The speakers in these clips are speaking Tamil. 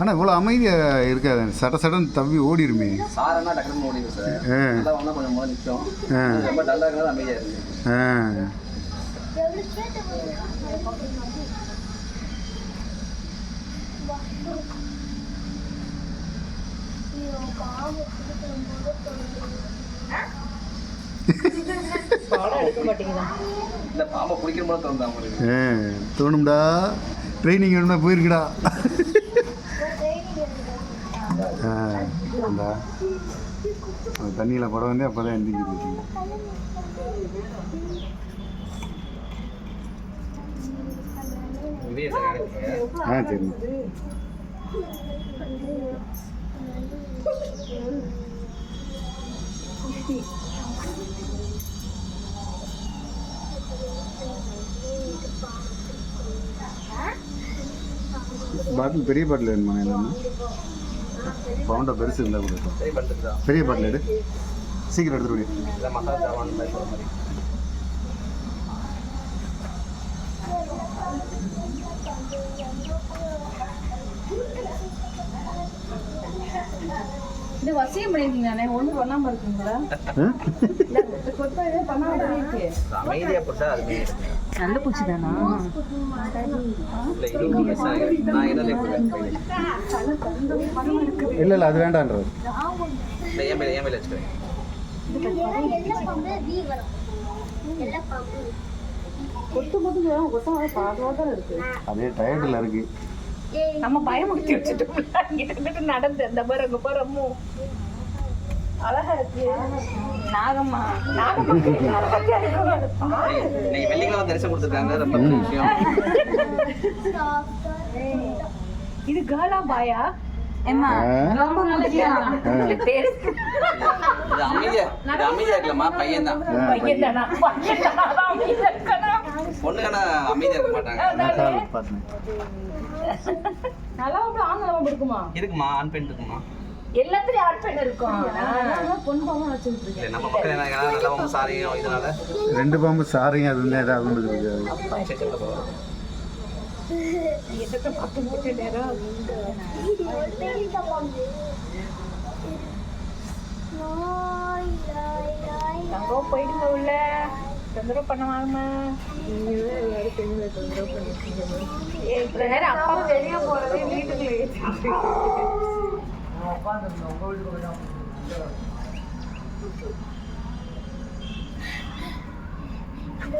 ஆனால் இவ்வளோ அமைதியாக இருக்காது சட சடன் தவி ஓடிருமே. சாரனா டக்குனு ஓடிடும் சார். கொஞ்சம் முதல்ல நிற்கும் ரொம்ப டல்லாக இருக்கிறது அமைதியாக இருக்கு பாம்பை பிடிக்கிற தோணுது தோணும்டா. ட்ரைனிங் வேணும்னா போயிருக்குடா ஆ அந்த அந்த தண்ணியில் படம் வந்து அப்போ தான் எந்திரிக்கிட்டு இதே ஆ சரி பாட்டில் பெரிய பாட்டில் வேணுமா எல்லாமே? பவுண்டா பெருசு இருந்தால் கூட சரி பண்ணுறதா பெரிய பாட்டில் எடு. சீக்கிரம் எடுத்துட்டு போய் இல்லை மசாலா சாமான் மாதிரி சொல்கிற மாதிரி இது வசியம் பண்ணிருக்கீங்கண்ணே ஒன்றும் பண்ணாம இருக்குங்களா? அமைதியாக போட்டா அது. நல்ல பூச்சி தானா? இல்லை இல்லை இல்லை அது வேண்டான்றது. ஏன் மேலே ஏன் மேலே வச்சுக்கிறேன் எல்லா பாம்பு வீ வரும். எல்லா பாம்பு கொத்து மட்டும் கொத்தம் பாதுவா தான் இருக்கு. அதே டயர்டில் இருக்கு. நம்ம பயமுறுத்தி வச்சுட்டோம் இங்கிட்ட இருந்துட்டு நடந்து அந்த பாரு அங்க பாரு அம்மு. அழகா இருக்கு. நாகம்மா. நாகம்மா இன்னைக்கு வெள்ளிக்கிழமை தரிசனம் கொடுத்துருக்காங்க. ரொம்ப விஷயம். இது கேர்ளா பாயா? ஏம்மா ஆ. ரொம்ப நல்ல பேரு இது அமைதியா இது அமைதியா இருக்கலாமா? பையன் தான் பையன் தானா பையன் தானா அதான் அமைதியா இருக்க மாட்டாங்க. நல்லா அப்படி இருக்குமா? இருக்குமா? ஆண் பெண் இருக்குமா? எல்லாத்துலயும் ஆட் பண்ண இருக்கும் பொன் பாவம் வச்சுட்டு இருக்கேன் நம்ம பக்கம் என்ன நல்லவங்க சாரியும் இதனால. ரெண்டு பாம்பு சாரிங்க அது வந்து ஏதாவது ஒன்று பரவாயில்ல. எதுக்கு பத்து மூட்டை நேரம்? பாம்பு போயிடுங்க. தொந்தரவு பண்ணுவாங்கம்மா ஏய், இவ்வளவு நேரம் அப்பா வெளியே போறதே வீட்டுக்குள்ள இந்த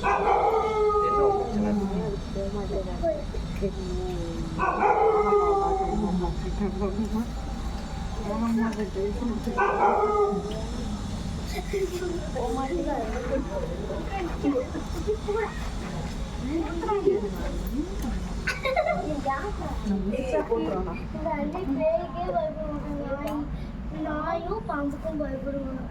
பாம்பு நாயும் பாம்புக்கும் பயப்படுவாங்க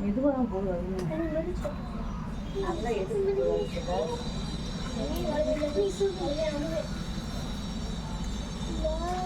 மெதுவாக போகுது Wow.